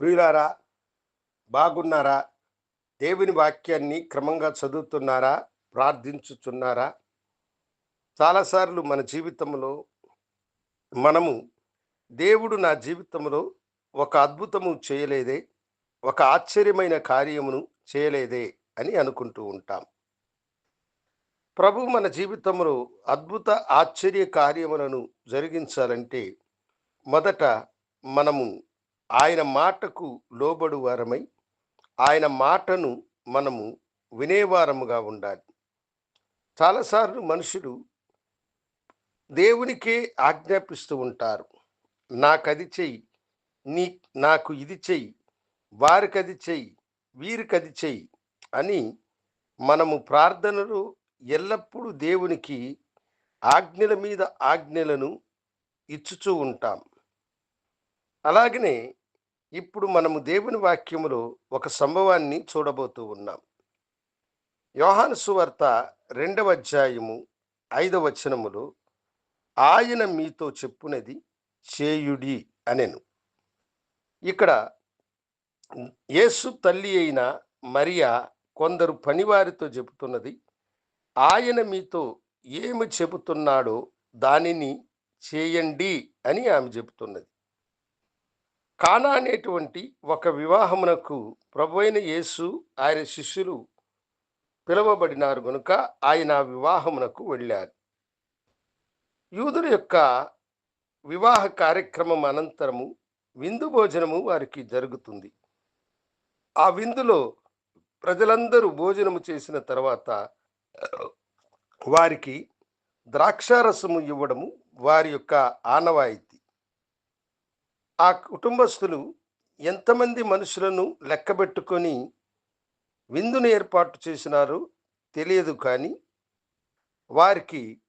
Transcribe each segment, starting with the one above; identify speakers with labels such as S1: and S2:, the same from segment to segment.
S1: ప్రియులారా బాగున్నారా? దేవుని వాక్యాన్ని క్రమంగా చదువుతున్నారా? ప్రార్థించుచున్నారా? చాలాసార్లు మన జీవితంలో మనము దేవుడు నా జీవితంలో ఒక అద్భుతము చేయలేదే ఒక ఆశ్చర్యమైన కార్యమును చేయలేదే అని అనుకుంటూ ఉంటాం. ప్రభు మన జీవితంలో అద్భుత ఆశ్చర్య కార్యములను జరిగించాలంటే మొదట మనము ఆయన మాటకు లోబడు వారమై ఆయన మాటను మనము వినేవారముగా ఉండాలి. చాలాసార్లు మనుషులు దేవునికే ఆజ్ఞాపిస్తూ ఉంటారు. నాకది చెయ్యి నీ నాకు ఇది చెయ్యి వారికి అది చెయ్యి వీరికి అది చెయ్యి అని మనము ప్రార్థనలు ఎల్లప్పుడూ దేవునికి ఆజ్ఞల మీద ఆజ్ఞలను ఇచ్చుచూ ఉంటాం. అలాగనే ఇప్పుడు మనము దేవుని వాక్యములో ఒక సంభవాన్ని చూడబోతూ ఉన్నాం. యోహాను సువార్త రెండవ అధ్యాయము ఐదవ వచనములో ఆయన మీతో చెప్పునది చేయుడి అనెను. ఇక్కడ యేసు తల్లి అయిన మరియా కొందరు పనివారితో చెబుతున్నది ఆయన మీతో ఏమి చెబుతున్నాడో దానిని చేయండి అని ఆమె చెబుతున్నది. కానా అనేటువంటి ఒక వివాహమునకు ప్రభు అయిన యేసు ఆయన శిష్యులు పిలువబడినారు గనుక ఆయన వివాహమునకు వెళ్ళారు. యూదుల యొక్క వివాహ కార్యక్రమం అనంతరము విందు భోజనము వారికి జరుగుతుంది. ఆ విందులో ప్రజలందరూ భోజనము చేసిన తర్వాత వారికి ద్రాక్షారసము ఇవ్వడము వారి యొక్క ఆనవాయితీ. ఆ కుటుంబస్తులు ఎంతమంది మనుషులను లెక్కబెట్టుకొని విందును ఏర్పాటు చేసినారో తెలియదు కానీ వారికి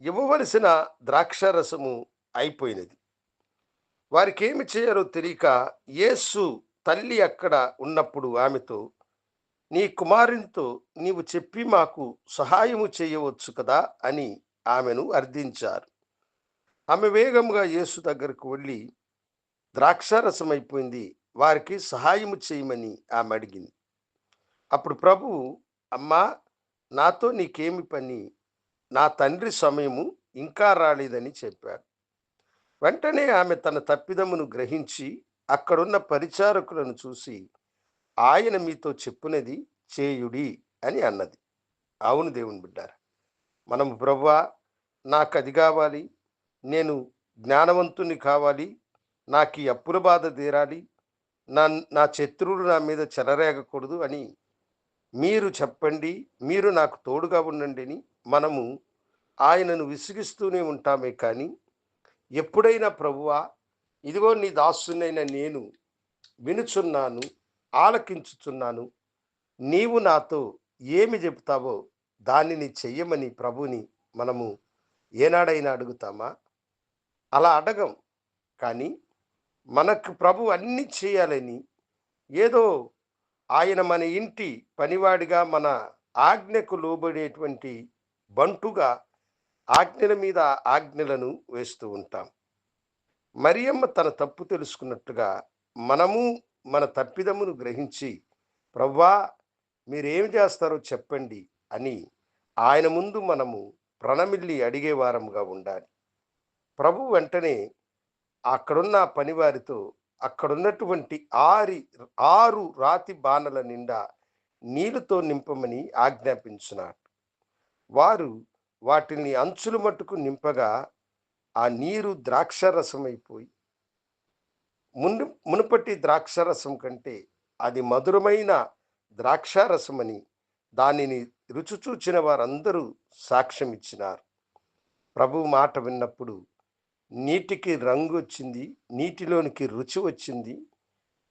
S1: ఇవ్వవలసిన ద్రాక్షారసము అయిపోయినది. వారికి ఏమి చేయాలో తెలియక యేసు తల్లి అక్కడ ఉన్నప్పుడు ఆమెతో నీ కుమారునితో నీవు చెప్పి మాకు సహాయము చేయవచ్చు కదా? అని ఆమెను అర్థించారు. ఆమె వేగంగా యేసు దగ్గరకు వెళ్ళి ద్రాక్షారసం అయిపోయింది వారికి సహాయము చేయమని ఆమె అడిగింది అప్పుడు ప్రభువు అమ్మా నాతో నీకేమి పని? నా తండ్రి సమయము ఇంకా రాలేదని చెప్పాడు. వెంటనే ఆమె తన తప్పిదమును గ్రహించి అక్కడున్న పరిచారకులను చూసి ఆయన మీతో చెప్పునది చేయుడి అని అన్నది. అవును దేవుని బిడ్డారు మనము ప్రవ్వా నాకు అది కావాలి. నేను జ్ఞానవంతుని కావాలి. నాకు ఈ అప్పుల బాధ తీరాలి. నా నా శత్రువులు నా మీద చెలరేగకూడదు అని మీరు చెప్పండి. మీరు నాకు తోడుగా ఉండండి అని మనము ఆయనను విసిగిస్తూనే ఉంటామే కానీ ఎప్పుడైనా ప్రభువా ఇదిగో నీ దాసునైన నేను వినుచున్నాను ఆలకించుచున్నాను. నీవు నాతో ఏమి చెప్తావో దానిని చెయ్యమని ప్రభుని మనము ఏనాడైనా అడుగుతామా? అలా అడగం కానీ మనకు ప్రభు అన్ని చేయాలని ఏదో ఆయన మన ఇంటి పనివాడిగా మన ఆజ్ఞకు లోబడేటువంటి బంటుగా ఆజ్ఞల మీద ఆజ్ఞలను వేస్తూ ఉంటాం. మరియమ్మ తన తప్పు తెలుసుకున్నట్టుగా మనము మన తప్పిదమును గ్రహించి ప్రవ్వా మీరేం చేస్తారో చెప్పండి అని ఆయన ముందు మనము ప్రణమిల్లి అడిగేవారముగా ఉండాలి. ప్రభు వెంటనే అక్కడున్న పనివారితో అక్కడున్నటువంటి ఆరి ఆరు రాతి బాణల నిండా నీళ్ళతో నింపమని ఆజ్ఞాపించున్నాడు వారు వాటిని అంచులు మట్టుకు నింపగా ఆ నీరు ద్రాక్షరసమైపోయి మును మునుపటి ద్రాక్షరసం కంటే అది మధురమైన ద్రాక్షారసమని దానిని రుచి చూచిన వారందరూ సాక్ష్యం ఇచ్చినారు ప్రభు మాట విన్నప్పుడు నీటికి రంగు వచ్చింది నీటిలోనికి రుచి వచ్చింది.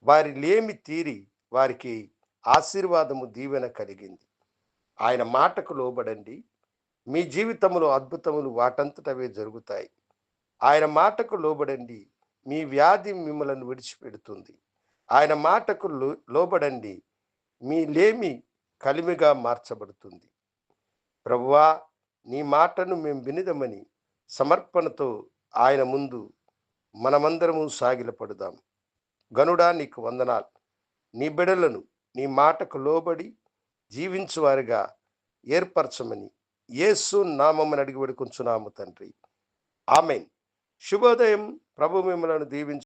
S1: వారి లేమి తీరి వారికి ఆశీర్వాదము దీవెన కలిగింది. ఆయన మాటకు లోబడండి. మీ జీవితంలో అద్భుతములు వాటంతటవే జరుగుతాయి. ఆయన మాటకు లోబడండి. మీ వ్యాధి మిమ్మలను విడిచిపెడుతుంది. ఆయన మాటకు లో లోబడండి. మీ లేమి కలిమిగా మార్చబడుతుంది. ప్రభువా నీ మాటను మేము వినిదమని సమర్పణతో ఆయన ముందు మనమందరము సాగిలపడుదాం. గనుడా నీకు వందనాలు. నీ బిడలను నీ మాటకు లోబడి జీవించువారిగా ఏర్పరచమని యేసు నామమ్మని అడిగి వేడుకుంటున్నాము తండ్రి. ఆమెన్. శుభోదయం. ప్రభు మిమ్మలను దీవించు